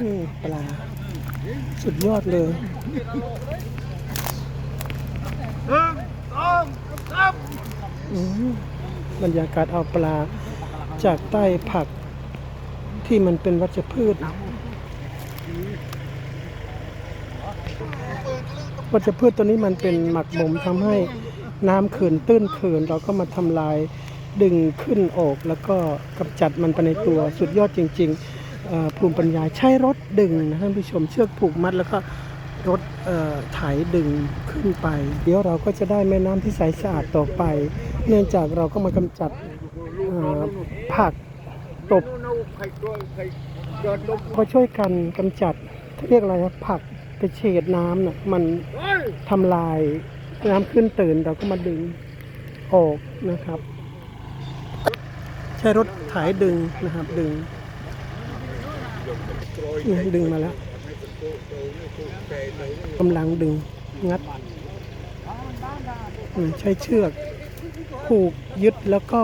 นี่ปลา สุดยอดเลยอืมบรรยากาศเอาปลาจากใต้ผักที่มันเป็นวัชพืช วัชพืชตัวนี้มันเป็นหมักบ่มทำให้น้ำเขื่อนตื้นเขื่อนเราก็มาทำลายดึงขึ้นออกแล้วก็กำจัดมันไปในตัวสุดยอดจริง ๆ ภูมิปัญญาใช้รถดึงนะท่านผู้ชมเชือกผูกมัดแล้วก็รถเอ่อไถดึงขึ้นไป เดี๋ยวเราก็จะได้แม่น้ำที่ใสสะอาดต่อไป เนื่องจากเราก็มากำจัดผักตบก็ช่วยกันกำจัดเรียกอะไรครับผักไปเฉดน้ำน่ะมันทำลายน้ำขึ้นตื่นเราก็มาดึงออกนะครับ ใช้รถไถดึงนะครับดึง ดึงมาแล้วกำลังดึงงัด ใช้เชือกผูกยึดแล้วก็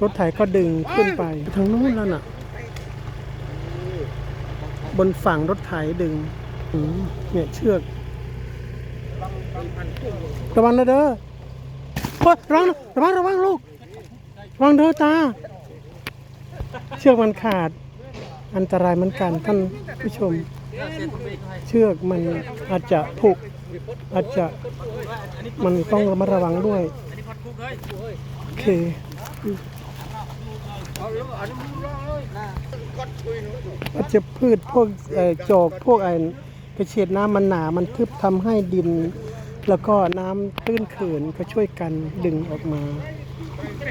รถไถก็ดึงขึ้นไปทางนู้นแล้วน่ะ บนฝั่งรถไถดึงเนี่ยเชือกระวังนะเด้อโอ๊ยระวังระวังระวังลูกระวังเด้อตา เชือกมันขาด อันตรายเหมือนกันท่านผู้ชม เชือกมันอาจจะผูกอาจจะมันต้องระมัดระวังด้วยโอเควัชพืชพวกจอกพวกไอ้กระเฉดน้ำมันหนา มันทึบทำให้ดิน แล้วก็น้ำตื้นเขื่อนก็ช่วยกันดึงออกมา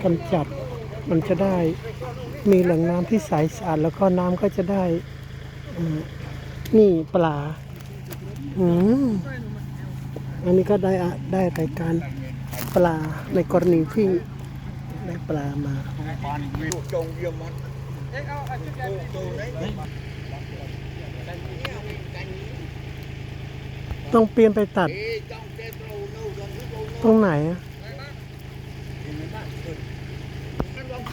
กำจัด มันจะได้มีแหล่งน้ำที่ใสสะอาดแล้วก็น้ำก็จะได้นี่ปลาอืมอันนี้ก็ได้ได้รายการปลาในกรณีที่ได้ปลามาต้องเปลี่ยนไปตัด ตรงไหนอะ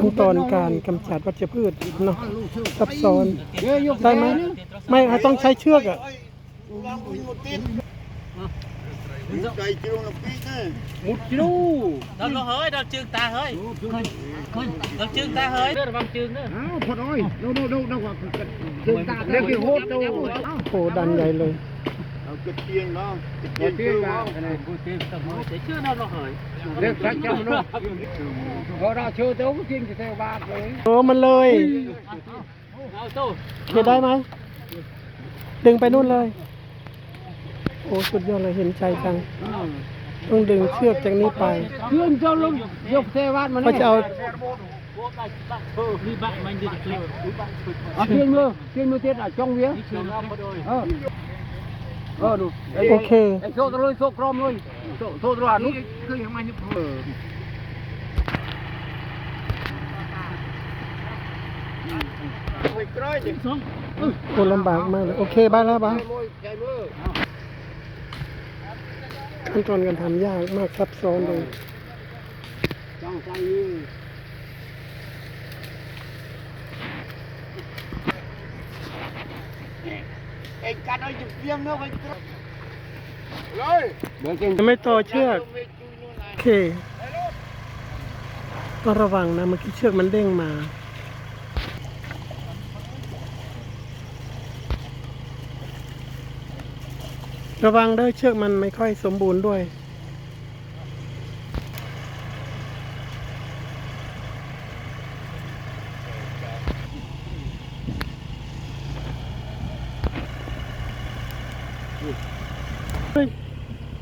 ขั้นตอนการกำจัดวัชพืชเนาะซับซ้อนเดี๋ยวยกได้ไหมไม่ต้องใช้เชือกอะมุดจิรู đợt nó hơi đợt chương ta hơi đợt chương ta hơi đợt bằng chương nữa อ้าวพอน้อยดูดูดูดูว่าเดินตาเล็กที่โหดดูโอ้ดันใหญ่เลยเตี้ยกัน để chưa đâu nó hơi เล็กสักจังเนาะพอเราเชื่อเจ้าก็กินจะ เซลบาทเลยโอ้มันเลย nào tôi เห็นได้ไหมดึงไปนู่นเลยโอ้สุดยอดเลยเห็นใจจังต้องดึงเชือกจากนี้ไปเพื่อนเจ้าลงยกเซลบาทมาเขาจะเอา đi bạn mình đi clip เอาเทียนมือเทียนมือเทียนอะจ้องเวีย เออเออดูโอเคไอ้โซ่ตะลุยโซ่กรอมเลยโซ่โซ่ตะลุยนุ๊กคือยังไงนี่เออโอ้ลำบากมากเลย โอเคบ้านแล้วบ้านขั้นตอนการทำยากมากซับซ้อนเลยจ้องใจนี่ เองกัดเอาจุดเยี่ยมเนาะไม่ต่อเชือกโอเคต้องระวังนะเมื่อกี้เชือกมันเด้งมาระวังเด้อเชือกมันไม่ค่อยสมบูรณ์ด้วย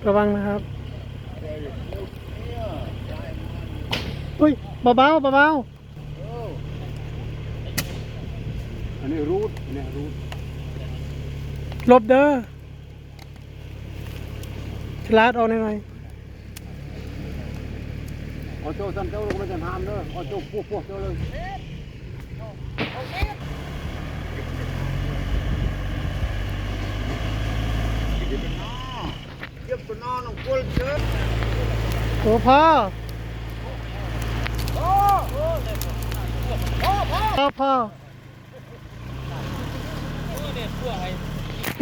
ระวังนะครับเฮ้ยเบาๆเบาอันนี้รูดอันนี้รูดๆหลบเด้อฉลาดออกหน่อยเอาโจ้ท่านเจ้าลงมาจะทำเด้อเอาโจ้พวกพวกเจ้าเลย เก็บตัวน้องน้องกุลเชิญ โอ้พ่อพ่อพ่อ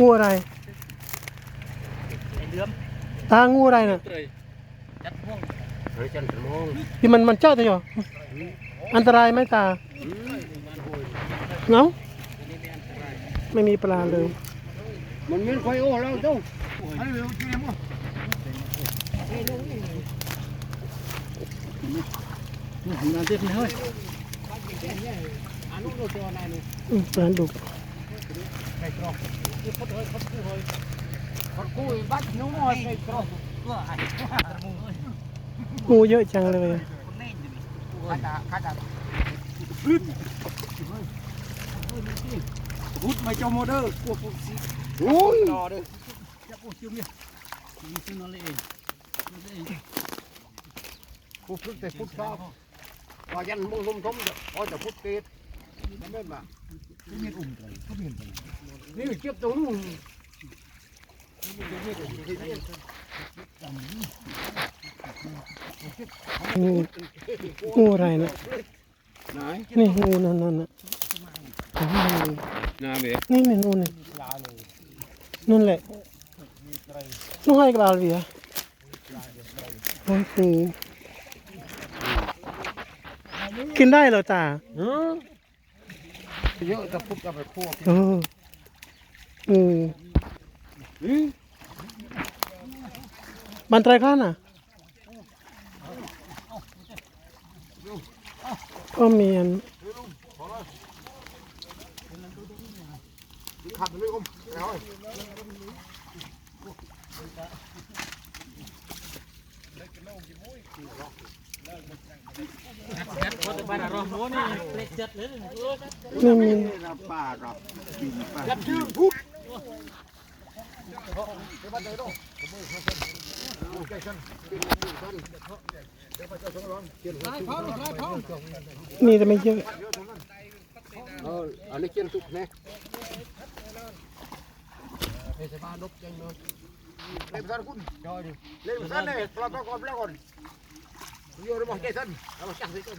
งูอะไรเดือมตางูอะไรน่ะจันทร์มองที่มันมันเจ้าตัวเหรออันตรายไหมตาเนาะไม่มีปลาเลย มันมีไฟโอ้เราเจ้า ให้เร็วกินมั้งงานเด็ดเลยอืมปลาดุกพักกู้บัดน้ องน้อยไปครบเพื่อไอ้งูเยอะจังเลยขาดาขาดาพุดไม่เจ้าโมเดอร์พวกพวกสิโอ้ยเด้อจะพูดชื่อเนี่ยมีชื่อนั่นเลยเองพวกพุดแต่พุดข้าวพอยันมุงลุ่มทมอ๋อแต่พุดเป็ดมันไม่มานี่อุ้มเลยนี่เก็บตัวนู้นงูงูอะไรนะนี่งูนั่นนั่นน่ะนาเบะนี่นี่นู่นนี่นู่นแหละ นู่นให้กบาลเวียโอ้ยงูกินได้เหรอตาเยอะแต่พุดกับไปคั่วเอองูมันไตรข้าน่ะก็มีอันขัดเลยอุ้มเอา จัดพอแต่บ้านเราโม้นี่เล็ก จัดเลยไม่มีรับป้ารับกินป้าจับชื่อพุดนี่จะไม่เยอะอออันนี้เกียนสุกน่เล่นภาษาคุณจอยเล่นภาษาเนี่ยปลาปลาก่อนปลาก่อนโยนมาแกสันเอามาจังสิกัน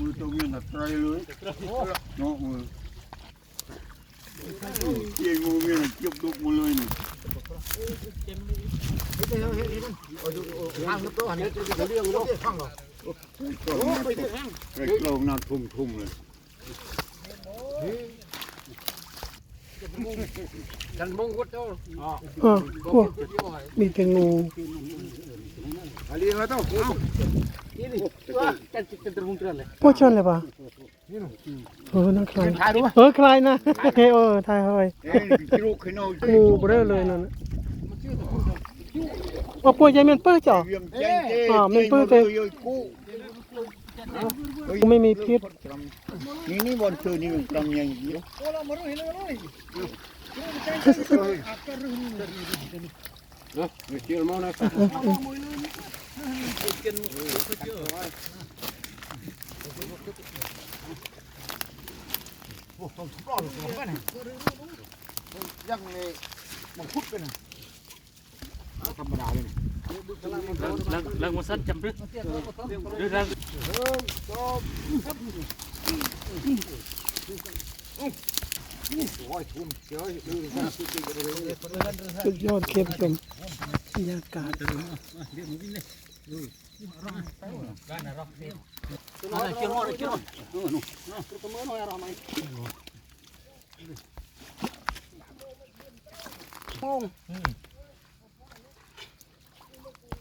รือเต่าเห็นเจ้าลองพุดใจใจกันนี่นี่ไงเลานี่ลงไปลงนี่ลงอยู่อยู่ตรงนี้วะเออมีเหมือนกันนะปลาเลงยืนตะเวียนมือะไตรเลยเนาะมือเกี่ยงมือเวียนเก็บดุกมือเลยนี่ทางงับตัวนี้จะเลี้ยงลูกฟังหรอก็ไปที่ห้างไอ้กลองนั่นทุ่มทุ่มเลยกันมงกุฎเจ้าอ๋อพวกมีแต่งูอันนี้เราต้องงเตือนเลยพวกชนเลยปะเออนั่นใครถ่ายดูวะเออใครนะเออทายเฮ้ยเอ้ย กิโลขึ้นเอางูเบ้อเลยนั่นน่ะว่าพวกยายเมียนเปิ้ลจ่อเวียงใจเจ้อ่ามันเพิ่งจะอยู่กู้ไม่มีพิษนี่นี่บอลเธอนี่กำยังอยู่เนาะไม่เชื่อมั้งนะยังเลยมุดไปนะธรรมดาเลยเลิกเลิกมาสั้นจำรึหรือเราสุดยอดเค็มชมบรรยากาศ อ